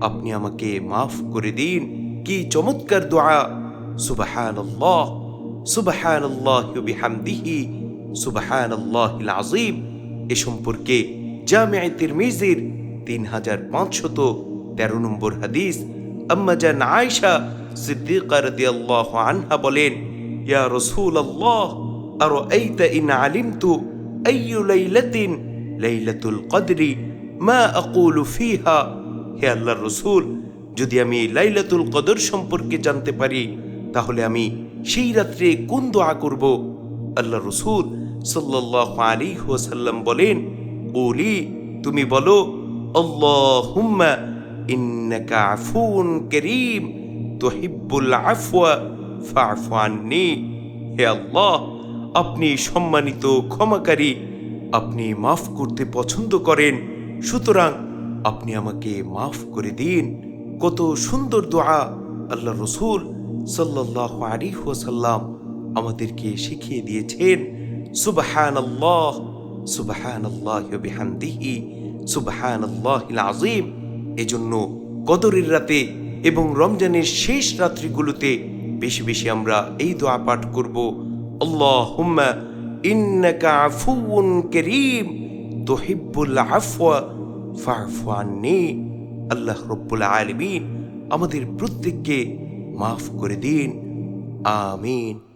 আপনি আমাকে মাফ করে দিন। কি চমৎকার দোয়া। সুবহানাল্লাহ সুবহানাল্লাহ বিহামদিহি, সুবহানাল্লাহিল আযীম। এ সম্পর্কে জামিআ তিরমিজির তিন হাজার পাঁচশত তেরো নম্বর হাদিস আম্মাজান আয়েশা সিদ্দিকা রাদিয়াল্লাহু আনহা বলেন, ইয়া রাসূলাল্লাহ, আরাআইতা ইন আলিমতু আইয়ু লাইলাতিন, লাইলাতুল কদরি, মা আকুলু ফিহা? হে আল্লাহর রসুল, যদি আমি লাইলাতুল কদর সম্পর্কে জানতে পারি, তাহলে আমি সেই রাত্রে কোন দোয়া করব? আল্লাহ রসুল সাল্লাহ আলী ওসাল্লাম বলেন, ওলি, তুমি বলো করিম আল্লাহ, আপনি সম্মানিত ক্ষমাকারী, আপনি মাফ করতে পছন্দ করেন, সুতরাং আপনি আমাকে মাফ করে দিন। কত সুন্দর দোয়া আল্লাহ রসুল সাল্লাহ আলী আমাদেরকে শিখিয়ে দিয়েছেন। সুবহান আল্লাহ সুবহান আল্লাহ বিহামদিহি সুবহান আল্লাহ আজিম এজন্য কদরের রাতে এবং রমজানের শেষ রাত্রিগুলোতে বেশি বেশি আমরা এই দোয়া পাঠ করব। আল্লাহুম্মা ইন্নাকা আফুউন করিম, তুহিব্বুল আফওয়া। আন্নি। আল্লাহ রব্বুল আলমিন আমাদের প্রত্যেককে মাফ করে দিন। আমিন।